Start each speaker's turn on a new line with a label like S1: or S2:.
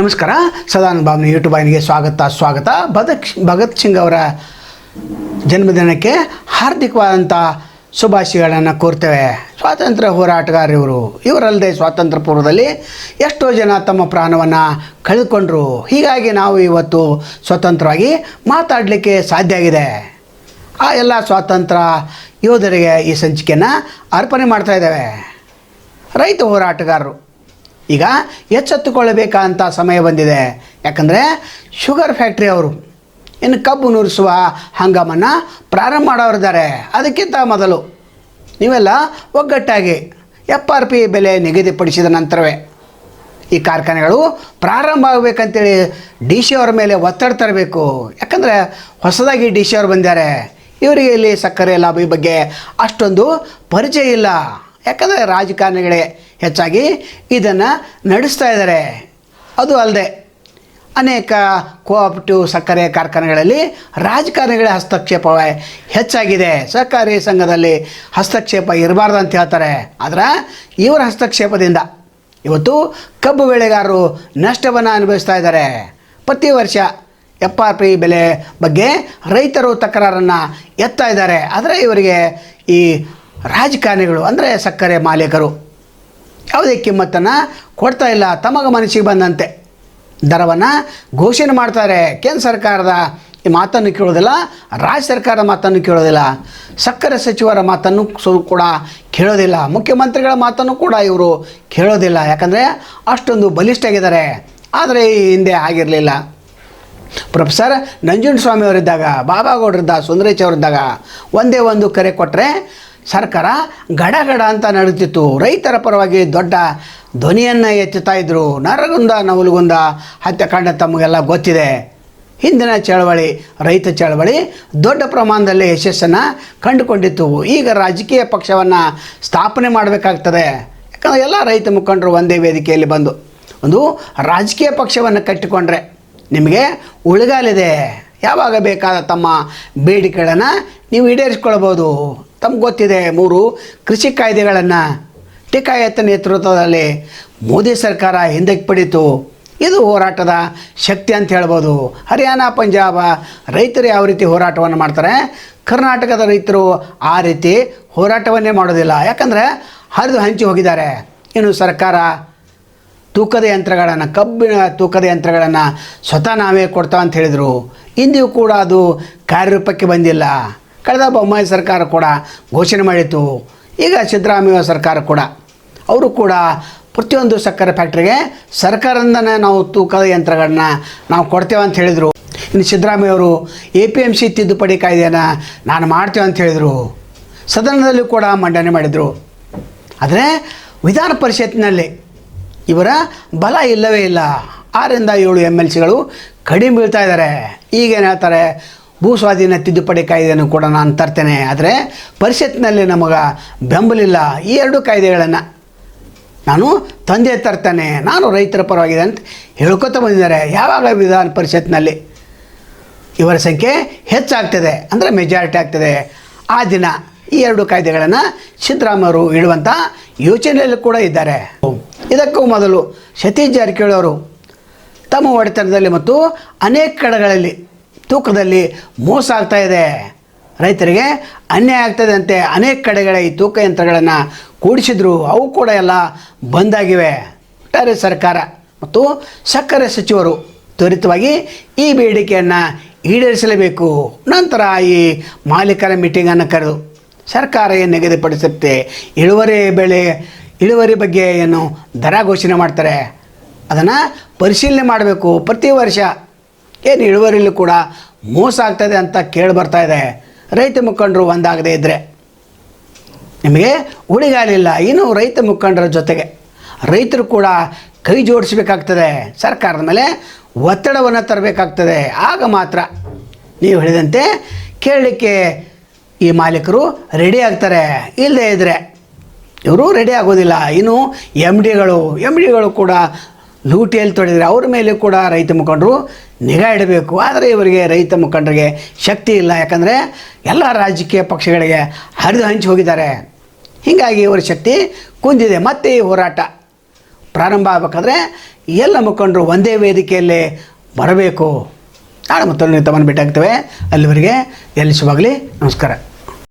S1: ನಮಸ್ಕಾರ. ಸದಾನಂದ ಭಾವನೆ ಯೂಟ್ಯೂಬ್ ಆಯ್ನಿಗೆ ಸ್ವಾಗತ ಸ್ವಾಗತ. ಭಗತ್ ಭಗತ್ ಸಿಂಗ್ ಅವರ ಜನ್ಮದಿನಕ್ಕೆ ಹಾರ್ದಿಕವಾದಂಥ ಶುಭಾಶಯಗಳನ್ನು ಕೋರ್ತೇವೆ. ಸ್ವಾತಂತ್ರ್ಯ ಹೋರಾಟಗಾರ ಇವರು ಇವರಲ್ಲದೆ ಸ್ವಾತಂತ್ರ್ಯ ಪೂರ್ವದಲ್ಲಿ ಎಷ್ಟೋ ಜನ ತಮ್ಮ ಪ್ರಾಣವನ್ನು ಕಳೆದುಕೊಂಡ್ರು. ಹೀಗಾಗಿ ನಾವು ಇವತ್ತು ಸ್ವತಂತ್ರವಾಗಿ ಮಾತಾಡಲಿಕ್ಕೆ ಸಾಧ್ಯ ಆಗಿದೆ. ಆ ಎಲ್ಲ ಸ್ವಾತಂತ್ರ್ಯ ಯೋಧರಿಗೆ ಈ ಸಂಚಿಕೆಯನ್ನು ಅರ್ಪಣೆ ಮಾಡ್ತಾ ಇದ್ದೇವೆ. ರೈತ ಹೋರಾಟಗಾರರು. ಈಗ ಎಚ್ಚೆತ್ತುಕೊಳ್ಳಬೇಕಂತ ಸಮಯ ಬಂದಿದೆ. ಯಾಕಂದರೆ ಶುಗರ್ ಫ್ಯಾಕ್ಟ್ರಿ ಅವರು ಇನ್ನು ಕಬ್ಬು ನುರಿಸುವ ಹಂಗಾಮನ್ನು ಪ್ರಾರಂಭ ಮಾಡೋರಿದ್ದಾರೆ. ಅದಕ್ಕಿಂತ ಮೊದಲು ನೀವೆಲ್ಲ ಒಗ್ಗಟ್ಟಾಗಿ ಎಫ್ ಆರ್ ಪಿ ಬೆಲೆ ನಿಗದಿಪಡಿಸಿದ ನಂತರವೇ ಈ ಕಾರ್ಖಾನೆಗಳು ಪ್ರಾರಂಭ ಆಗಬೇಕಂತೇಳಿ ಡಿ ಸಿ ಅವರ ಮೇಲೆ ಒತ್ತಡ ತರಬೇಕು. ಯಾಕಂದರೆ ಹೊಸದಾಗಿ ಡಿ ಸಿ ಅವರು ಬಂದಿದ್ದಾರೆ. ಇವರಿಗೆ ಇಲ್ಲಿ ಸಕ್ಕರೆ ಲಾಭಿ ಬಗ್ಗೆ ಅಷ್ಟೊಂದು ಪರಿಚಯ ಇಲ್ಲ. ಯಾಕಂದರೆ ರಾಜಕಾರಣಿಗಳೇ ಹೆಚ್ಚಾಗಿ ಇದನ್ನು ನಡೆಸ್ತಾ ಇದ್ದಾರೆ. ಅದು ಅಲ್ಲದೆ ಅನೇಕ ಕೋಆಪ್ಟಿವ್ ಸಕ್ಕರೆ ಕಾರ್ಖಾನೆಗಳಲ್ಲಿ ರಾಜಕಾರಣಿಗಳ ಹಸ್ತಕ್ಷೇಪ ಹೆಚ್ಚಾಗಿದೆ. ಸಹಕಾರಿ ಸಂಘದಲ್ಲಿ ಹಸ್ತಕ್ಷೇಪ ಇರಬಾರ್ದು ಅಂತ ಹೇಳ್ತಾರೆ. ಆದರೆ ಇವರ ಹಸ್ತಕ್ಷೇಪದಿಂದ ಇವತ್ತು ಕಬ್ಬು ಬೆಳೆಗಾರರು ನಷ್ಟವನ್ನು ಅನುಭವಿಸ್ತಾ ಇದ್ದಾರೆ. ಪ್ರತಿ ವರ್ಷ ಎಫ್ ಆರ್ ಪಿ ಬೆಲೆ ಬಗ್ಗೆ ರೈತರು ತಕರಾರನ್ನು ಎತ್ತಾ ಇದ್ದಾರೆ. ಆದರೆ ಇವರಿಗೆ ಈ ರಾಜಕಾರಣಿಗಳು ಅಂದರೆ ಸಕ್ಕರೆ ಮಾಲೀಕರು. ಯಾವುದೇ ಕಿಮ್ಮತ್ತನ್ನು ಕೊಡ್ತಾ ಇಲ್ಲ, ತಮಗ ಮನಸ್ಸಿಗೆ ಬಂದಂತೆ. ದರವನ್ನು ಘೋಷಣೆ ಮಾಡ್ತಾರೆ. ಕೇಂದ್ರ ಸರ್ಕಾರದ ಈ ಮಾತನ್ನು ಕೇಳೋದಿಲ್ಲ, ರಾಜ್ಯ ಸರ್ಕಾರದ ಮಾತನ್ನು ಕೇಳೋದಿಲ್ಲ. ಸಕ್ಕರೆ ಸಚಿವರ ಮಾತನ್ನು ಕೂಡ ಕೇಳೋದಿಲ್ಲ. ಮುಖ್ಯಮಂತ್ರಿಗಳ ಮಾತನ್ನು ಕೂಡ ಇವರು ಕೇಳೋದಿಲ್ಲ. ಯಾಕಂದರೆ ಅಷ್ಟೊಂದು ಬಲಿಷ್ಠ ಆಗಿದ್ದಾರೆ ಆದರೆ ಈ ಹಿಂದೆ ಆಗಿರಲಿಲ್ಲ. ಪ್ರೊಫೆಸರ್ ನಂಜುಂಡಸ್ವಾಮಿ ಅವರಿದ್ದಾಗ, ಬಾಬಾಗೌಡರಿದ್ದ ಸುಂದರೇಶ್ ಅವರಿದ್ದಾಗ, ಒಂದೇ ಒಂದು ಕರೆ ಕೊಟ್ಟರೆ ಸರ್ಕಾರ ಗಡಗಡ ಗಡ ಅಂತ ನಡೀತಿತ್ತು. ರೈತರ ಪರವಾಗಿ ದೊಡ್ಡ ಧ್ವನಿಯನ್ನು ಎತ್ತುತ್ತಾ ಇದ್ದರು ನರಗುಂದ, ನವಲುಗುಂದ ಹತ್ಯಕಾಂಡ ತಮಗೆಲ್ಲ ಗೊತ್ತಿದೆ. ಹಿಂದಿನ ಚಳವಳಿ, ರೈತ ಚಳವಳಿ ದೊಡ್ಡ ಪ್ರಮಾಣದಲ್ಲಿ ಯಶಸ್ಸನ್ನು ಕಂಡುಕೊಂಡಿತ್ತು. ಈಗ ರಾಜಕೀಯ ಪಕ್ಷವನ್ನು ಸ್ಥಾಪನೆ ಮಾಡಬೇಕಾಗ್ತದೆ. ಯಾಕಂದರೆ ಎಲ್ಲ ರೈತ ಮುಖಂಡರು ಒಂದೇ ವೇದಿಕೆಯಲ್ಲಿ ಬಂದು ಒಂದು ರಾಜಕೀಯ ಪಕ್ಷವನ್ನು ಕಟ್ಟಿಕೊಂಡ್ರೆ ನಿಮಗೆ ಉಳಿಗಾಲಿದೆ. ಯಾವಾಗ ಬೇಕಾದ ತಮ್ಮ ಬೇಡಿಕೆಗಳನ್ನು ನೀವು ಈಡೇರಿಸ್ಕೊಳ್ಬೋದು ತಮ್ಗೆ ಗೊತ್ತಿದೆ ಮೂರು ಕೃಷಿ ಕಾಯ್ದೆಗಳನ್ನು ಟೀಕಾಯತ್ತ ನೇತೃತ್ವದಲ್ಲಿ ಮೋದಿ ಸರ್ಕಾರ ಹಿಂದಕ್ಕೆ ಪಡೀತು. ಇದು ಹೋರಾಟದ ಶಕ್ತಿ ಅಂತ ಹೇಳ್ಬೋದು. ಹರಿಯಾಣ, ಪಂಜಾಬ ರೈತರು ಯಾವ ರೀತಿ ಹೋರಾಟವನ್ನು ಮಾಡ್ತಾರೆ? ಕರ್ನಾಟಕದ ರೈತರು ಆ ರೀತಿ ಹೋರಾಟವನ್ನೇ ಮಾಡೋದಿಲ್ಲ. ಯಾಕಂದರೆ ಹರಿದು ಹಂಚಿ ಹೋಗಿದ್ದಾರೆ. ಇನ್ನು ಸರ್ಕಾರ ತೂಕದ ಯಂತ್ರಗಳನ್ನು ಕಬ್ಬಿನ ತೂಕದ ಯಂತ್ರಗಳನ್ನು ಸ್ವತಃ ನಾವೇ ಕೊಡ್ತಾ ಅಂತ ಹೇಳಿದರು. ಇಂದಿಯೂ ಕೂಡ ಅದು ಕಾರ್ಯರೂಪಕ್ಕೆ ಬಂದಿಲ್ಲ. ಕಳೆದ ಬೊಮ್ಮಾಯಿ ಸರ್ಕಾರ ಕೂಡ ಘೋಷಣೆ ಮಾಡಿತ್ತು. ಈಗ ಸಿದ್ದರಾಮಯ್ಯ ಸರ್ಕಾರ ಕೂಡ. ಅವರು ಕೂಡ ಪ್ರತಿಯೊಂದು ಸಕ್ಕರೆ ಫ್ಯಾಕ್ಟ್ರಿಗೆ ಸರ್ಕಾರದಿಂದನೇ ನಾವು ತೂಕದ ಯಂತ್ರಗಳನ್ನ ನಾವು ಕೊಡ್ತೇವೆ ಅಂತ ಹೇಳಿದರು. ಇನ್ನು ಸಿದ್ದರಾಮಯ್ಯ ಅವರು ಎ ಪಿ ಎಂ ಸಿ ತಿದ್ದುಪಡಿ ಕಾಯ್ದೆಯನ್ನು ನಾನು ಮಾಡ್ತೇವೆ ಅಂತ ಹೇಳಿದರು. ಸದನದಲ್ಲಿ ಕೂಡ ಮಂಡನೆ ಮಾಡಿದರು. ಆದರೆ ವಿಧಾನ ಪರಿಷತ್ತಿನಲ್ಲಿ ಇವರ ಬಲ ಇಲ್ಲವೇ ಇಲ್ಲ. ಆರಿಂದ ಏಳು ಎಂ ಎಲ್ ಸಿಗಳು ಕಡಿಮೆ ಬೀಳ್ತಾ ಇದ್ದಾರೆ. ಈಗೇನು ಹೇಳ್ತಾರೆ? ಭೂ ಸ್ವಾಧೀನ ತಿದ್ದುಪಡಿ ಕಾಯ್ದೆಯನ್ನು ಕೂಡ ನಾನು ತರ್ತೇನೆ. ಆದರೆ ಪರಿಷತ್ನಲ್ಲಿ ನಮಗೆ ಬೆಂಬಲಿಲ್ಲ. ಈ ಎರಡು ಕಾಯ್ದೆಗಳನ್ನು ನಾನು ತಂದೆ ತರ್ತೇನೆ. ನಾನು ರೈತರ ಪರವಾಗಿದೆ ಅಂತ ಹೇಳ್ಕೊತ ಬಂದಿದ್ದಾರೆ. ಯಾವಾಗ ವಿಧಾನ ಪರಿಷತ್ನಲ್ಲಿ ಇವರ ಸಂಖ್ಯೆ ಹೆಚ್ಚಾಗ್ತದೆ. ಅಂದರೆ ಮೆಜಾರಿಟಿ ಆಗ್ತದೆ. ಆ ದಿನ ಈ ಎರಡು ಕಾಯ್ದೆಗಳನ್ನು ಸಿದ್ದರಾಮಯ್ಯವರು ಇಡುವಂಥ ಯೋಚನೆಯಲ್ಲಿ ಕೂಡ ಇದ್ದಾರೆ. ಇದಕ್ಕೂ ಮೊದಲು ಸತೀಶ್ ಜಾರಕಿಹೊಳಿ ಅವರು ತಮ್ಮ ಒಡೆತನದಲ್ಲಿ ಮತ್ತು ಅನೇಕ ಕಡೆಗಳಲ್ಲಿ ತೂಕದಲ್ಲಿ ಮೋಸ ಆಗ್ತಾ ಇದೆ. ರೈತರಿಗೆ ಅನ್ಯಾಯ ಆಗ್ತದೆ ಅಂತೆ ಅನೇಕ ಕಡೆಗಳ ಈ ತೂಕ ಯಂತ್ರಗಳನ್ನು ಕೂಡಿಸಿದ್ರು. ಅವು ಕೂಡ ಎಲ್ಲ ಬಂದಾಗಿವೆ. ಒಟ್ಟಾರೆ ಸರ್ಕಾರ ಮತ್ತು ಸಕ್ಕರೆ ಸಚಿವರು ತ್ವರಿತವಾಗಿ ಈ ಬೇಡಿಕೆಯನ್ನು ಈಡೇರಿಸಲೇಬೇಕು. ನಂತರ ಈ ಮಾಲೀಕರ ಮೀಟಿಂಗನ್ನು ಕರೆದು ಸರ್ಕಾರ ಏನು ನಿಗದಿಪಡಿಸುತ್ತೆ. ಇಳುವರಿ ಬೆಳೆ, ಇಳುವರಿ ಬಗ್ಗೆ ಏನು ದರ ಘೋಷಣೆ ಮಾಡ್ತಾರೆ. ಅದನ್ನು ಪರಿಶೀಲನೆ ಮಾಡಬೇಕು. ಪ್ರತಿ ವರ್ಷ ಏನು ಇಳುವರಿಲಿ ಕೂಡ ಮೋಸ ಆಗ್ತದೆ ಅಂತ ಕೇಳಿ ಬರ್ತಾ ಇದೆ. ರೈತ ಮುಖಂಡರು ಒಂದಾಗದೇ ಇದ್ದರೆ ನಿಮಗೆ ಉಳಿಗಾಲಿಲ್ಲ ಇನ್ನು ರೈತ ಮುಖಂಡರ ಜೊತೆಗೆ ರೈತರು ಕೂಡ ಕೈ ಜೋಡಿಸಬೇಕಾಗ್ತದೆ. ಸರ್ಕಾರದ ಮೇಲೆ ಒತ್ತಡವನ್ನು ತರಬೇಕಾಗ್ತದೆ. ಆಗ ಮಾತ್ರ ನೀವು ಹೇಳಿದಂತೆ ಕೇಳಲಿಕ್ಕೆ ಈ ಮಾಲೀಕರು ರೆಡಿ ಆಗ್ತಾರೆ. ಇಲ್ಲದೇ ಇದ್ದರೆ ಇವರು ರೆಡಿ ಆಗೋದಿಲ್ಲ. ಇನ್ನು ಎಂ ಡಿಗಳು ಎಂ ಡಿಗಳು ಕೂಡ ಲೂಟಿಯಲ್ಲಿ ತೊಡೆದರೆ ಅವ್ರ ಮೇಲೆ ಕೂಡ ರೈತ ಮುಖಂಡರು ನಿಗಾ ಇಡಬೇಕು. ಆದರೆ ಇವರಿಗೆ ರೈತ ಮುಖಂಡರಿಗೆ ಶಕ್ತಿ ಇಲ್ಲ. ಯಾಕಂದರೆ ಎಲ್ಲ ರಾಜಕೀಯ ಪಕ್ಷಗಳಿಗೆ ಹರಿದು ಹಂಚಿ ಹೋಗಿದ್ದಾರೆ. ಹೀಗಾಗಿ ಇವರ ಶಕ್ತಿ ಕುಂದಿದೆ. ಮತ್ತೆ ಈ ಹೋರಾಟ ಪ್ರಾರಂಭ ಆಗಬೇಕಾದ್ರೆ ಎಲ್ಲ ಮುಖಂಡರು ಒಂದೇ ವೇದಿಕೆಯಲ್ಲಿ ಬರಬೇಕು. ನಾಳೆ ಮತ್ತೊಂದು ತಮ್ಮನ್ನು ಭೇಟಿ ಆಗ್ತೇವೆ ಅಲ್ಲಿವರೆಗೆ ಎಲ್ಲಿ ಶುಭಾಗಲಿ ನಮಸ್ಕಾರ.